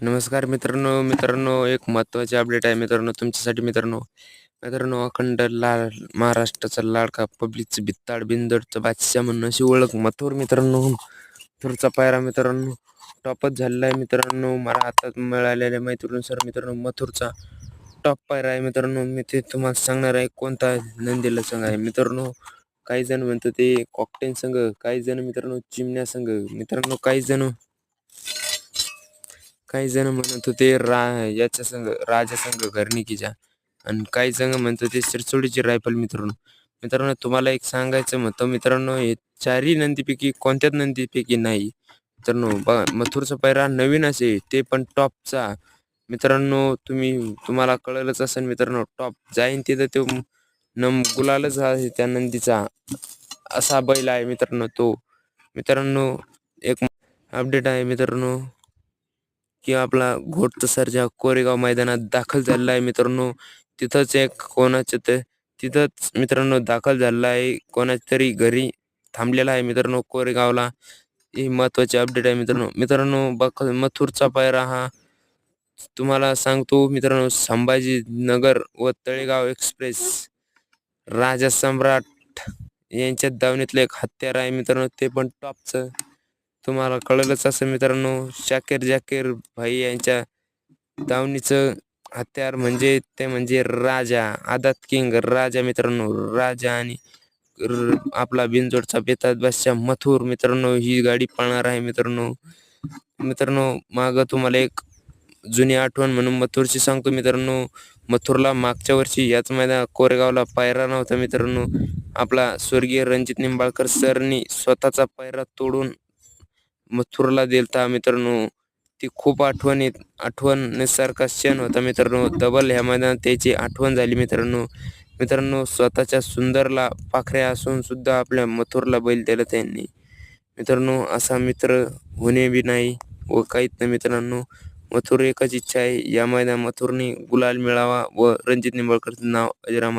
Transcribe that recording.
नमस्कार मित्रांनो मित्रांनो एक महत्त्वाची अपडेट आहे मित्रांनो तुमच्यासाठी मित्रांनो. मित्रांनो अखंड लाल महाराष्ट्राचा लाडका पब्लिकचं बित्ताड बिंदडचं बादशाह म्हणून अशी ओळख मथुर मित्रांनो. मथुरचा पायरा मित्रांनो टॉपच झालेला आहे मित्रांनो. मला हातात मिळालेल्या माहितीनुसार मित्रांनो मथुरचा टॉप पायरा आहे मित्रांनो. मी ते तुम्हाला सांगणार आहे कोणता नंदीला संघ आहे मित्रांनो. काही जण म्हणतो ते कॉकटेन संघ काही जण मित्रांनो चिमण्या संघ. मित्रांनो काही जण काही जण म्हणत होते रा याच्या संघ राजा संघ घरणिकीच्या आणि काही जण म्हणत होते सिरसोडीची रायफल मित्रांनो. मित्रांनो तुम्हाला एक सांगायचं म्हणतं मित्रांनो हे चारही नंदीपैकी कोणत्याच नंदीपैकी नाही. मित्रांनो बघा मथुरचा पैरा नवीन असे ते पण टॉपचा. मित्रांनो तुम्ही तुम्हाला कळलंच असेल मित्रांनो टॉप जाईन तिथं तो नम गुलालच आहे त्या नंदीचा. असा बैल आहे मित्रांनो तो. मित्रांनो एक अपडेट आहे मित्रांनो. की आपला घोटचा सर्जा कोरेगाव मैदानात दाखल झालेला आहे मित्रांनो. तिथंच एक कोणाच्या तर तिथंच मित्रांनो दाखल झालेला आहे. कोणाच्या तरी घरी थांबलेला आहे मित्रांनो कोरेगावला. ही महत्वाची अपडेट आहे मित्रांनो. मित्रांनो बख मथुरचा पायरा हा तुम्हाला सांगतो मित्रांनो संभाजीनगर व तळेगाव एक्सप्रेस. राजा सम्राट यांच्या दावणीतलं एक हत्यार आहे मित्रांनो ते पण टॉपचं तुम्हाला कळलंच असं मित्रांनो शाकीर जाकीर भाई यांच्या दावणीचं हत्यार म्हणजे ते म्हणजे राजा आदात किंग राजा मित्रांनो राजा आणि आपला बिनजोडचा बेतात बादशाह मथुर मित्रांनो ही गाडी पळणार आहे मित्रांनो. मित्रांनो माग तुम्हाला एक जुनी आठवण म्हणून मथुरची सांगतो मित्रांनो. मथुरला मागच्या वर्षी याच मैदान कोरेगावला पायरा नव्हता मित्रांनो. आपला स्वर्गीय रणजित निंबाळकर सरनी स्वतःचा पायरा तोडून मथुरला दिलता मित्रांनो. ती खूप आठवण येत आठवणीसारखा क्षण होता मित्रांनो. डबल ह्या मैदानात त्याची आठवण झाली मित्रांनो. मित्रांनो स्वतःच्या सुंदरला पाखऱ्या असून सुद्धा आपल्या मथुरला बैल दिला त्यांनी. मित्रांनो असा मित्र होणे बी नाही व काहीच नाही मित्रांनो. मथुर एकच इच्छा आहे. या मैदान मथुरने गुलाल मिळावा व रणजित निंबाळकरचं नाव अजरामर